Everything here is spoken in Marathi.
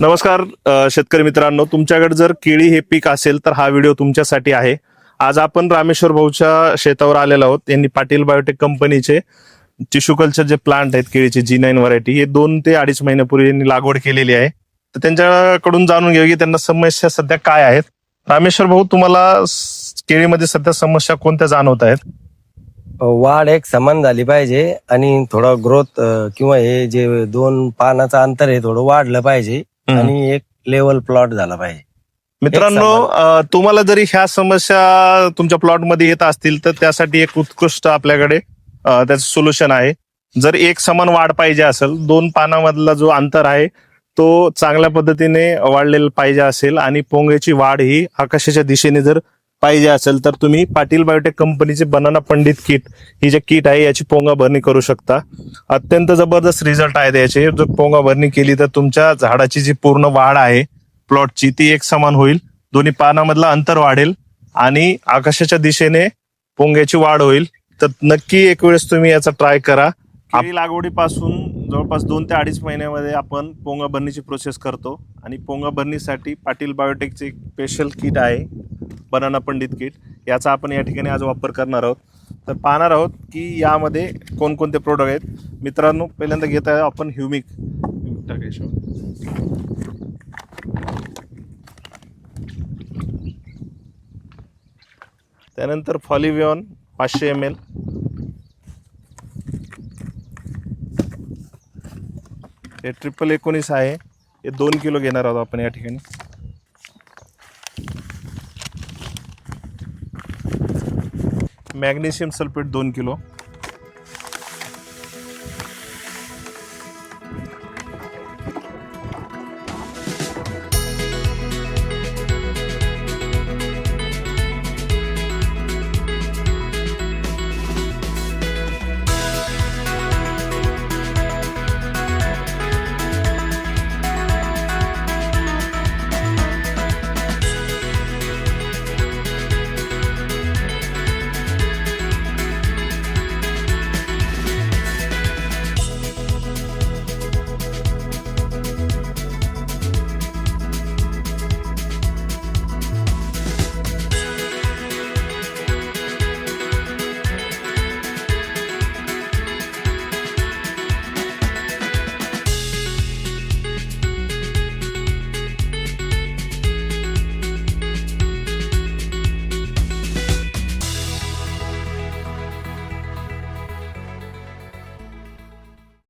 नमस्कार शेतकरी मित्रांनो. तुमच्याकडे जर केळी हे पीक असेल तर हा व्हिडिओ तुमच्यासाठी आहे. आज आपण रामेश्वर भाऊच्या शेतावर आलेलो आहोत. यांनी पाटील बायोटेक कंपनीचे टिश्यू कल्चर जे प्लांट आहेत केळीचे जी नाईन व्हरायटी हे दोन ते अडीच महिन्यापूर्वी यांनी लागवड केलेली आहे. तर त्यांच्याकडून जाणून घेऊ की त्यांना समस्या सध्या काय आहेत. रामेश्वर भाऊ तुम्हाला केळीमध्ये सध्या समस्या कोणत्या जाणवत आहेत? वाढ एक समान झाली पाहिजे आणि थोडं ग्रोथ किंवा हे जे दोन पानाचं अंतर आहे थोडं वाढलं पाहिजे. आणि एक लेवल प्लॉट झाला पाहिजे. मित्रांनो अ, तुम्हाला जरी ह्या समस्या तुमच्या प्लॉटमध्ये येत असतील तर त्यासाठी एक उत्कृष्ट आपल्याकडे अ, त्याचं सोल्युशन आहे. जर एक समान वाढ पाहिजे असेल दोन पानामधला जो अंतर आहे तो चांगल्या पद्धतीने वाढलेला पाहिजे असेल आणि पोंग्याची वाढ ही आकाशाच्या दिशेने जर पाहिजे असेल तर तुम्ही पाटील बायोटेक कंपनीचे बनाना पंडित किट ही जे किट आहे याची पोंगा भरणी करू शकता. अत्यंत जबरदस्त रिझल्ट आहे याचे. जर पोंगा भरणी केली तर तुमच्या झाडाची जी पूर्ण वाढ आहे प्लॉटची ती एक समान होईल. दोन्ही पानामधला अंतर वाढेल आणि आकाशाच्या दिशेने पोंग्याची वाढ होईल. तर नक्की एक वेळेस तुम्ही याचा ट्राय करा. केळी लागवडीपासून जवळपास दोन ते अडीच महिन्यामध्ये आपण पोंगा भरणीची प्रोसेस करतो. आणि पोंगा भरणीसाठी पाटील बायोटेकचे एक स्पेशल किट आहे. बनाना पंडित किट याचा आपण या ठिकाणी आज वापर करणार आहोत. तर पाहणार आहोत की यामध्ये कोणकोणते प्रोडक्ट आहेत. मित्रांनो पहिल्यांदा घेत आहे आपण ह्युमिक टाकायचो त्यानंतर फॉलिव्हियॉन पाचशे एम एल हे ट्रिपल एकोणीस आहे. हे दोन किलो घेणार आहोत आपण या ठिकाणी. मॅग्नेशियम सल्फेट दोन किलो.